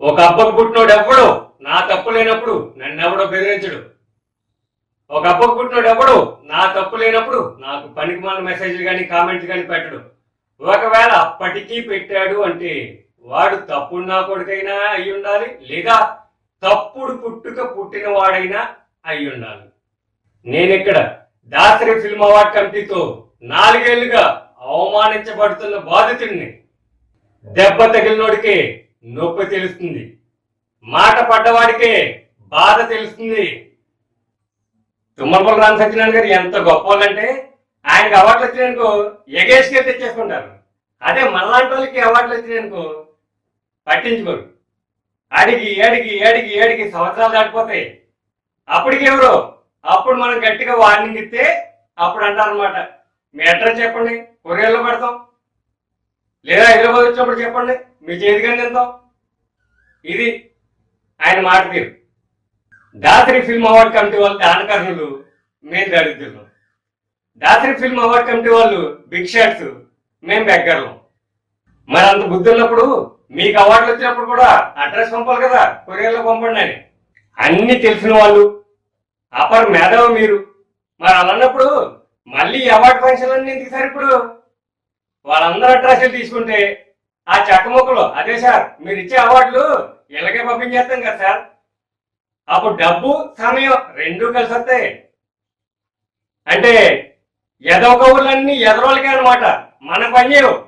ఒక అబ్బకు పుట్టినోడు ఎవ్వడు నా తప్పు లేనప్పుడు నన్నెవడో బెదిరించడు. ఒక అబ్బకు పుట్టినోడు ఎవ్వడు నా తప్పు లేనప్పుడు నాకు పనికి మన మెసేజ్లు కానీ కామెంట్లు కానీ పెట్టడు. ఒకవేళ అప్పటికీ పెట్టాడు అంటే వాడు తప్పుడు నా కొడుకైనా అయి ఉండాలి లేదా తప్పుడు పుట్టుక పుట్టిన వాడైనా అయి ఉండాలి. నేనిక్కడ దాసరి ఫిల్మ్ అవార్డ్ కమిటీతో నాలుగేళ్ళుగా అవమానించబడుతున్న బాధితుడిని దెబ్బ తగిలినోడికే నొప్పి తెలుస్తుంది. మాట పడ్డవాడికే బాధ తెలుస్తుంది. తుమ్మలపల్లి రామ సత్యనారాయణ గారు ఎంత గొప్ప వాళ్ళంటే ఆయనకి అవార్డులు వచ్చినాయనుకో ఎగేసుకే తెచ్చేసుకుంటారు. అదే మళ్ళాంటి వాళ్ళకి అవార్డులు వచ్చినాయనుకో పట్టించుకోరు. అడిగి అడిగి అడిగి అడిగి సంవత్సరాలు దాటిపోతాయి. అప్పటికి ఎవరు అప్పుడు మనం గట్టిగా వార్నింగ్ ఇస్తే అప్పుడు అంటారనమాట మీ అడ్రస్ చెప్పండి కొరియర్లో పెడతాం. లేదా హైదరాబాద్ వచ్చినప్పుడు చెప్పండి. మీ చేతికని ఎంత? ఇది ఆయన మాట తీరు దాత్రి ఫిల్మ్ అవార్డ్ కమిటీ వాళ్ళు దానకర్ణులు మేము దరిద్రులు దాత్రి ఫిల్మ్ అవార్డ్ కమిటీ వాళ్ళు బిగ్ షాట్స్ మేము బెగ్గర్లం. మరి అంత బుద్ధి ఉన్నప్పుడు మీకు అవార్డులు వచ్చినప్పుడు కూడా అడ్రస్ పంపాలి కదా కొరియర్లో పంపండి అని. అన్ని తెలిసిన వాళ్ళు అపర్ మేధావి మీరు. మరి అలా అన్నప్పుడు మళ్ళీ అవార్డు ఫంక్షన్లన్నీ ఎందుకు సార్ ఇప్పుడు? వాళ్ళందరూ అడ్రస్లు తీసుకుంటే ఆ చెక్కముక్కలు అదే సార్ మీరు ఇచ్చే అవార్డులు ఇలాగే పంపించేస్తాం కదా సార్. అప్పుడు డబ్బు సమయం రెండూ కలిసి వస్తాయి. అంటే ఎదవ కవులన్నీ ఎదరోళ్ళకే అనమాట మన పని చేయవు.